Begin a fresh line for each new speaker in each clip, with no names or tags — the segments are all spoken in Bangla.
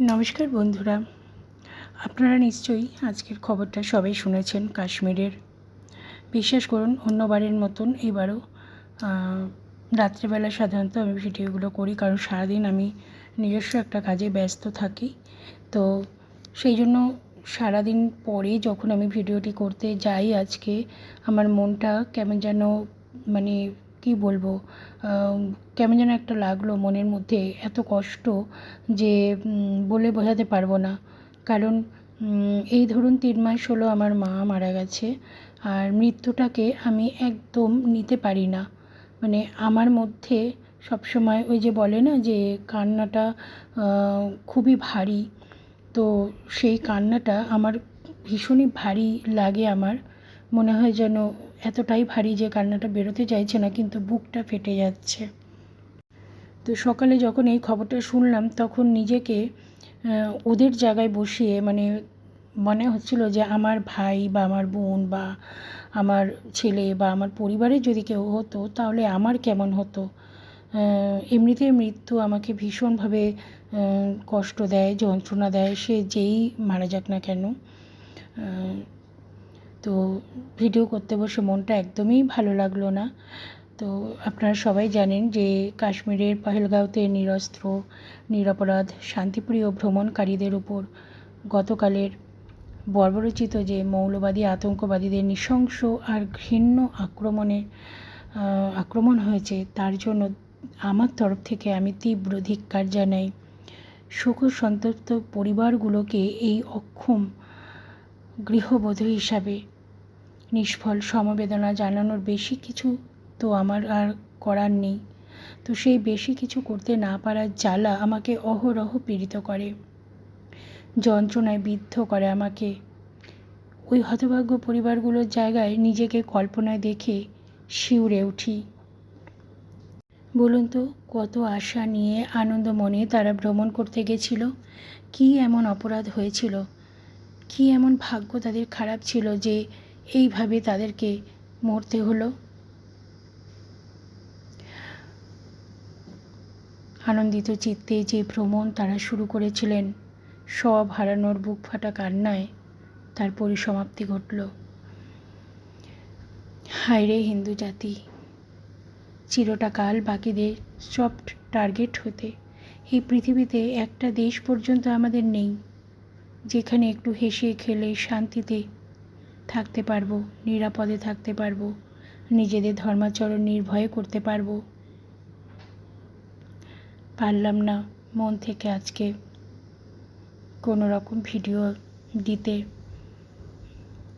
নমস্কার বন্ধুরা। আপনারা নিশ্চয়ই আজকের খবরটা সবাই শুনেছেন কাশ্মীরের। বিশ্বাস করুন, অন্যবারের মতন এবারও রাত্রেবেলা সাধারণত আমি ভিডিওগুলো করি, কারণ সারাদিন আমি নিজস্ব একটা কাজে ব্যস্ত থাকি। তো সেই জন্য সারাদিন পরে যখন আমি ভিডিওটি করতে যাই আজকে, আমার মনটা কেমন যেন মানে কী বলব? কেমন যেন একটা লাগল মনের মধ্যে এত কষ্ট যে বলে বোঝাতে পারব না। কারণ এই ধরুন তিন মাস হলো আমার মা মারা গেছে, আর মৃত্যুটাকে আমি একদম নিতে পারি না। মানে আমার মধ্যে সবসময় ওই যে বলে না যে, কান্নাটা খুবই ভারী। তো সেই কান্নাটা আমার ভীষণই ভারী লাগে আমার। মনে হয় যেন এতটাই ভারী যে কান্নাটা বেরোতে চাইছে না, কিন্তু বুকটা ফেটে যাচ্ছে। তো সকালে যখন এই খবরটা শুনলাম, তখন নিজেকে ওদের জায়গায় বসিয়ে মানে মনে হচ্ছিল যে আমার ভাই বা আমার বোন বা আমার ছেলে বা আমার পরিবারে যদি কেউ হতো, তাহলে আমার কেমন হতো? এমনিতে মৃত্যু আমাকে ভীষণভাবে কষ্ট দেয়, যন্ত্রণা দেয়, সে যেই মারা যাক না কেন তো ভিডিও করতে বসে মনটা একদমই ভালো লাগল না। তো আপনারা সবাই জানেন যে কাশ্মীরের পহেলগাঁওতে নিরস্ত্র নিরপরাধ শান্তিপ্রিয় ভ্রমণকারীদের উপর গতকালের বর্বরচিত যে মৌলবাদী আতঙ্কবাদীদের নৃশংস আর ঘৃণ্য আক্রমণের আহ, আক্রমণ হয়েছে তার জন্য আমার তরফ থেকে আমি তীব্র ধিক্কার জানাই। শোক সন্তপ্ত পরিবারগুলোকে এই অক্ষম গৃহবধূ হিসাবে নিষ্ফল সমবেদনা জানানোর বেশি কিছু তো আমার আর করার নেই। তো সেই বেশি কিছু করতে না পারার জ্বালা আমাকে অহরহ পীড়িত করে। যন্ত্রণায় বিদ্ধ করে আমাকে। ওই হতভাগ্য পরিবারগুলোর জায়গায় নিজেকে কল্পনায় দেখে শিউরে উঠি। বলুন তো, কত আশা নিয়ে আনন্দ মনে তারা ভ্রমণ করতে গেছিল? কী এমন অপরাধ হয়েছিল? কী এমন ভাগ্য তাদের খারাপ ছিল যে এইভাবে তাদেরকে মরতে হলো। আনন্দিত চিত্তে যে ভ্রমণ তারা শুরু করেছিলেন, সব হারানোর বুক ফাটা কান্নায় তার পরিসমাপ্তি ঘটল। হায় রে হিন্দু জাতি চিরটা কাল বাকিদের সফট টার্গেট হতে এই পৃথিবীতে একটা দেশ পর্যন্ত আমাদের নেই, যেখানে একটু হেসে খেলে শান্তিতে থাকতে পারব, নিরাপদে থাকতে পারব, নিজেদের ধর্মাচরণ নির্ভয়ে করতে পারব। পারলাম না মন থেকে আজকে কোনো রকম ভিডিও দিতে।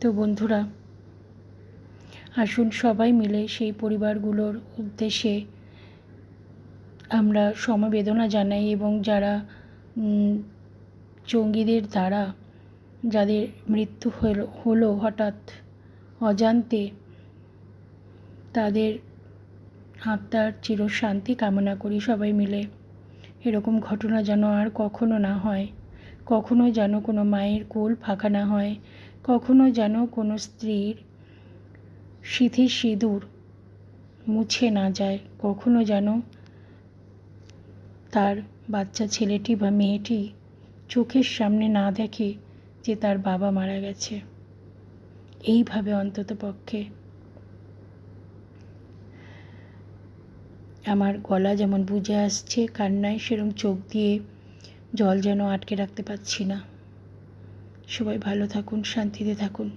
তো বন্ধুরা, আসুন সবাই মিলে সেই পরিবারগুলোর উদ্দেশ্যে আমরা সমবেদনা জানাই এবং যারা জঙ্গিদের দ্বারা যাদের মৃত্যু হলো হলো হঠাৎ অজান্তে তাদের আত্মার চিরশান্তি কামনা করি সবাই মিলে। এরকম ঘটনা যেন আর কখনো না হয়। কখনো যেন কোনো মায়ের কোল ফাঁকা না হয়। কখনো যেন কোনো স্ত্রীর সিথি সিঁদুর মুছে না যায়। কখনো যেন তার বাচ্চা ছেলেটি বা মেয়েটি চোখের সামনে না দেখে যে তার বাবা মারা গেছে। এইভাবে অন্তত পক্ষে আমার গলা যেমন বুঝে আসছে, কান্নায় সেরম চোখ দিয়ে জল যেন আটকে রাখতে পারছি না। সবাই ভালো থাকুন, শান্তিতে থাকুন।